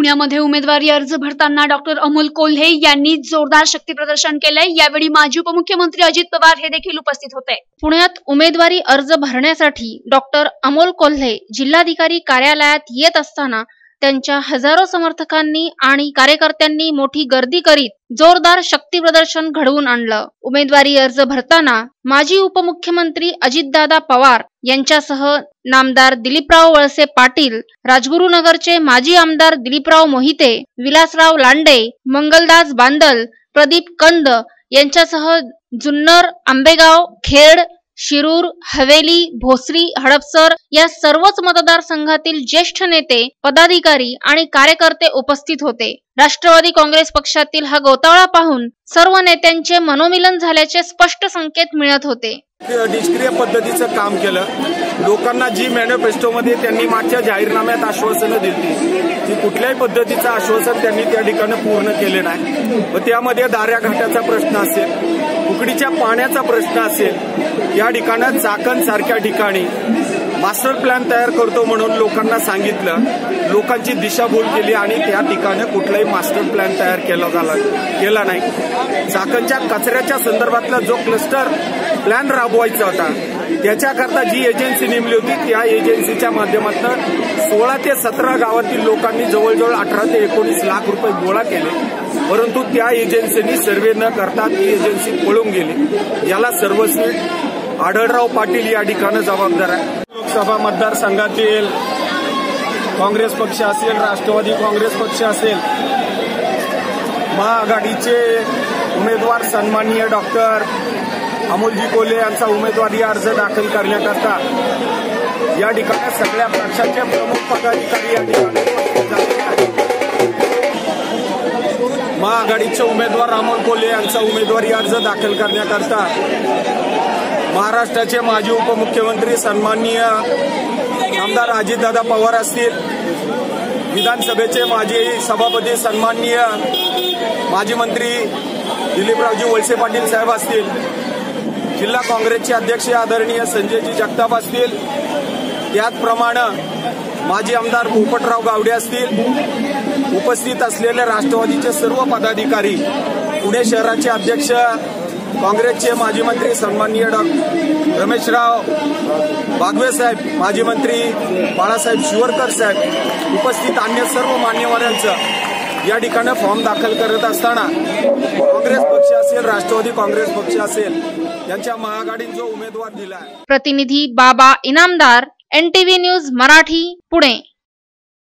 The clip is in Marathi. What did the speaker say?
पुण्यामध्ये उमेदवारी अर्ज भरताना डॉक्टर अमोल कोल्हे यांनी जोरदार शक्ती प्रदर्शन केलंय. यावेळी माजी उपमुख्यमंत्री अजित पवार हे देखील उपस्थित होते. पुण्यात उमेदवारी अर्ज भरण्यासाठी डॉक्टर अमोल कोल्हे जिल्हाधिकारी कार्यालयात येत असताना त्यांच्या हजारो समर्थकांनी आणि कार्यकर्त्यांनी मोठी गर्दी करीत जोरदार शक्ती प्रदर्शन घडवून आणलं. उमेदवारी अर्ज भरताना माजी उपमुख्यमंत्री अजितदादा पवार यांच्यासह नामदार दिलीपराव वळसे पाटील राजगुरुनगरचे माजी आमदार दिलीपराव मोहिते विलासराव लांडे मंगलदास बांदल प्रदीप कंद यांच्यासह जुन्नर आंबेगाव खेड शिरूर हवेली भोसरी हडपसर या सर्वच मतदारसंघातील ज्येष्ठ नेते पदाधिकारी आणि कार्यकर्ते उपस्थित होते. राष्ट्रवादी काँग्रेस पक्षातील हा गोतावळा पाहून सर्व नेत्यांचे मनोमिलन झाल्याचे स्पष्ट संकेत मिळत होते. निष्क्रिय पद्धतीचं काम केलं. लोकांना जी मॅनिफेस्टोमध्ये त्यांनी मागच्या जाहीरनाम्यात आश्वासनं दिली ती कुठल्याही पद्धतीचं आश्वासन त्यांनी त्या ठिकाणी पूर्ण केले नाही. व त्यामध्ये दाऱ्या घाटाचा प्रश्न असेल उकडीच्या पाण्याचा प्रश्न असेल या ठिकाणं चाकण सारख्या ठिकाणी मास्टर प्लॅन तयार करतो म्हणून लोकांना सांगितलं. लोकांची दिशाभूल केली आणि त्या ठिकाणी कुठलाही मास्टर प्लॅन तयार केला झाला केला नाही. चाकणच्या कचऱ्याच्या संदर्भातला जो क्लस्टर प्लॅन राबवायचा होता त्याच्याकरता जी एजन्सी नेमली होती त्या एजन्सीच्या माध्यमातून सोळा ते सतरा गावातील लोकांनी जवळजवळ अठरा ते एकोणीस लाख रुपये गोळा केले. परंतु त्या एजन्सीनी सर्वे न करता ती एजन्सी पळून गेली. याला सर्वस्वी आढळराव पाटील या ठिकाणं जबाबदार आहे लोकसभा मतदारसंघातील काँग्रेस पक्ष असेल राष्ट्रवादी काँग्रेस पक्ष असेल महाआघाडीचे उमेदवार सन्माननीय डॉक्टर अमोलजी कोले यांचा उमेदवारी अर्ज दाखल करण्याकरता या ठिकाणी सगळ्या पक्षाचे प्रमुख पदाधिकारी या ठिकाणी महाआघाडीचे उमेदवार अमोल कोल्हे यांचा उमेदवारी अर्ज दाखल करण्याकरता महाराष्ट्राचे माजी उपमुख्यमंत्री सन्माननीय आमदार अजितदादा पवार असतील विधानसभेचे माजी सभापती सन्माननीय माजी मंत्री दिलीपरावजी वळसे पाटील साहेब असतील जिल्हा काँग्रेसचे अध्यक्ष आदरणीय संजयजी जगताप असतील त्याचप्रमाणे माजी आमदार पोपटराव गावडे असतील उपस्थित असलेले राष्ट्रवादीचे सर्व पदाधिकारी पुणे शहराचे अध्यक्ष काँग्रेसचे माजी मंत्री सन्माननीय डॉ. रमेशराव बागवे साहेब माजी मंत्री बाळासाहेब शिवरकर साहेब उपस्थित अन्य सर्व मान्यवरांचं या ठिकाणी फॉर्म दाखल करत असताना काँग्रेस पक्ष असेल राष्ट्रवादी काँग्रेस पक्ष असेल यांच्या महाआघाडीत जो उमेदवार दिला आहे प्रतिनिधी बाबा इनामदार एनटीव्ही न्यूज मराठी पुणे.